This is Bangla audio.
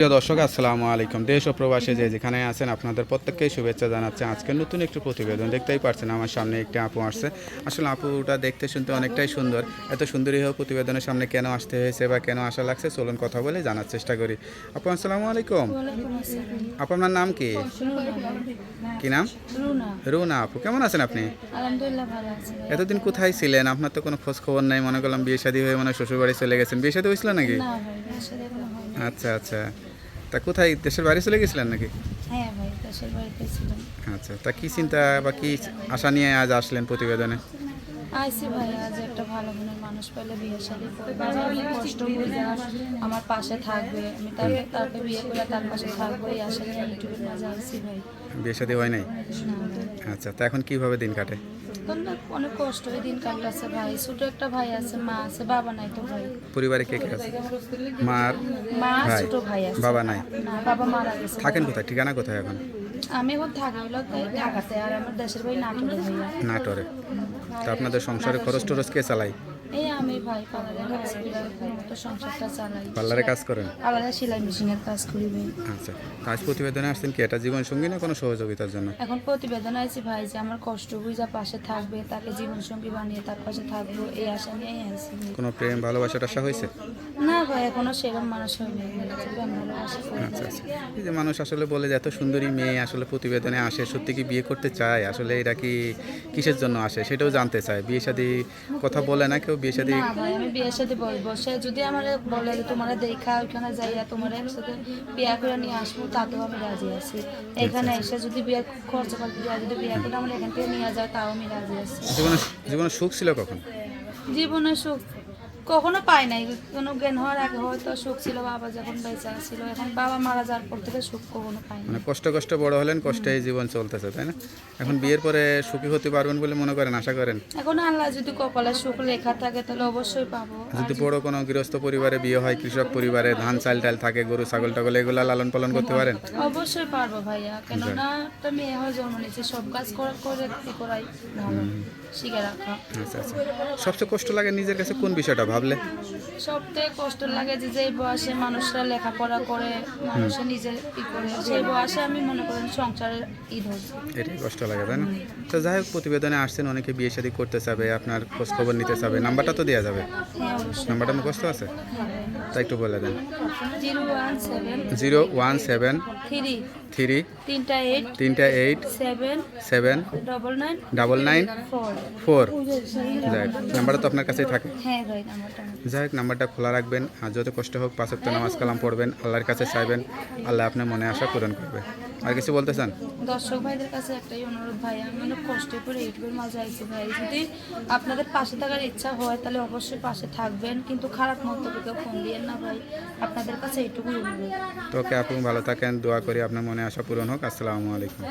প্রিয় দর্শক আসসালামু আলাইকুম। দেশ ও প্রবাসে যে যেখানে আছেন আপনাদের প্রত্যেককেই শুভেচ্ছা জানাচ্ছে। আজকে নতুন একটি প্রতিবেদন দেখতেই পারছেন আমার সামনে একটি আপু আসছে। আসলে আপুটা দেখতে শুনতে অনেকটাই সুন্দর। এত সুন্দরী হয়ে প্রতিবেদনের সামনে কেন আসতে হয়েছে বা কেন আসা লাগছে চলুন কথা বলে জানার চেষ্টা করি। আপু আসসালামু আলাইকুম। আপু আপনার নাম কি? কি নাম? রুনা আপু কেমন আছেন আপনি। এতদিন কোথায় ছিলেন? আপনার তো কোনো খোঁজ খবর নাই মনে করলাম বিয়ে শাদী হয়ে মনে শ্বশুরবাড়ি চলে গেছেন। বিয়ে শাদী হয়েছিল নাকি? আচ্ছা আচ্ছা। তা কোথায় দেশের বাইরে চলে গেছিলেন নাকি? হ্যাঁ ভাই দেশের বাড়িতে ছিলাম। আচ্ছা তা কি চিন্তা বা কি আশা নিয়ে আজ আসলেন প্রতিবেদনে? আইসি ভাই আজ একটা ভালো মনের মানুষ পেলে বিয়ে শাদী করবে। কষ্ট বুঝে আমার পাশে থাকবে। আমি তাকে তাকে বিয়ে করে তার পাশে থাকব এই আশা নিয়ে ইউটিউবের মাঝে আইসি ভাই। বিয়ে শাদী হয় নাই? আচ্ছা তা এখন কীভাবে দিন কাটে? অনেক কষ্ট হয়ে দিন কাটতেছে ভাই। ছোট একটা ভাই আছে মা আছে বাবা নাই তো ভাই। পরিবারে কে কে আছে? মা ভাই? ছোট ভাই আছে। বাবা নাই? বাবা মারা গেছে। থাকেন কোথায়? ঠিকানা কোথায় এখন? আমি এখন থাকি হলো ঢাকাতে আর আমার দেশের ভাই নাটোরে। নাটোরে। তা আপনাদের সংসারে খরচ টরচ কে চালাই এই আমি ভাই কাজ করি মতো সংসারটা চালাই। পার্লারে কাজ করেন? পার্লারে সেলাই মেশিনের কাজ করি ভাই। আচ্ছা আজ প্রতিবেদনে আসছেন কি? এটা জীবন সঙ্গী না কোনো সহযোগিতার জন্য? এখন প্রতিবেদন ভাই যে আমার কষ্ট বুঝা পাশে থাকবে তাকে জীবন সঙ্গী বানিয়ে তার পাশে থাকব এই আশা নিয়েই কোনো প্রেম ভালোবাসার আশা হয়েছে? না ভাই এখনও সেরকম মানুষ হয়নি। আচ্ছা আচ্ছা। এই যে মানুষ আসলে বলে যে এত সুন্দরী মেয়ে আসলে প্রতিবেদনে আসে সত্যি কি বিয়ে করতে চায়? আসলে এটা কি কিসের জন্য আসে? সেটাও জানতে চায়। বিয়ে শাদী কথা বলে না কেউ? বিয়ে শাদী আমি বিয়ের সাথে বলব। সে যদি আমার বলে যে তোমার দেখা ওইখানে যাইয়া তোমার একসাথে বিয়ে করে নিয়ে আসব তাতেও আমি রাজি আছি। এখানে এসে যদি বিয়ে খরচ করতে যদি বিয়ে করে আমার এখান থেকে নিয়ে যায় তাও আমি রাজি আছি। জীবনে জীবনে সুখ ছিল কখন? জীবনে সুখ কখনো পাই নাই। কোনো জ্ঞান হওয়ার আগে হয়তো সুখ ছিল বাবা যখন বেঁচে ছিল এখন বাবা মারা যাওয়ার পর থেকে সুখ কখনো পাই মানে কষ্ট কষ্ট বড় হলেন কষ্টে জীবন চলতেছে তাই না? এখন বিয়ের পরে সুখী হতে পারবেন বলে মনে করেন আশা করেন? এখন আল্লাহ যদি কপালে সুখ লেখা থাকে তাহলে অবশ্যই পাবো। যদি বড় কোনো গৃহস্থ পরিবারে বিয়ে হয় কৃষক পরিবারে ধান চাল টাল থাকে গরু ছাগল টাগল এগুলা লালন পালন করতে পারেন? অবশ্যই পারব ভাইয়া কেননা একটা মেয়ে হয়ে জন্ম নিয়েছে সব কাজ করে করে কি করাই ভালো। শিখে রাখা। আচ্ছা আচ্ছা। সবচেয়ে কষ্ট লাগে নিজের কাছে কোন বিষয়টা ভাবলে? সব থেকে কষ্ট লাগে যে যেই বয়সে মানুষরা লেখাপড়া করে মানুষে নিজের ই করে সেই বয়সে আমি মনে করেন সংসারের ই ধরছি। এটাই কষ্ট লাগে তাই না? তো যাই হোক প্রতিবেদনে আসছেন অনেকে বিয়ে শাদী করতে চাবে আপনার খোঁজ খবর নিতে চাবে নাম্বারটা তো দেওয়া যাবে। হ্যাঁ নাম্বারটা মুখস্থ আছে? তাই একটু বলে দেন। Zero one seven zero one seven three three তিনটা এইট তিনটা eight seven seven double nine double nine four. Four. যাই হোক নাম্বারটা তো আপনার কাছেই থাকে নাম্বারটা যাই হোক নাম্বারটা খোলা রাখবেন। আর যত কষ্ট হোক পাঁচ সপ্তাহ নামাজ কালাম পড়বেন আল্লাহর কাছে চাইবেন আল্লাহ আপনার মনে আশা পূরণ করবে। আর কিছু বলতে চান দর্শক ভাইদের কাছে একটাই অনুরোধ ভাই আমি অনেক কষ্ট করে ইউটিউবের মাঝে আইছি ভাই। যদি আপনাদের পাশে থাকার ইচ্ছা হয় তাহলে অবশ্যই পাশে থাকবেন কিন্তু খারাপ মন্তব্য কেউ ফোন দিয়েন না ভাই। আপনাদের কাছে এইটুকুই অনুরোধ। তো ওকে আপনি ভালো থাকেন দোয়া করি আপনার মনে আশা পূরণ হোক। আসসালামু আলাইকুম।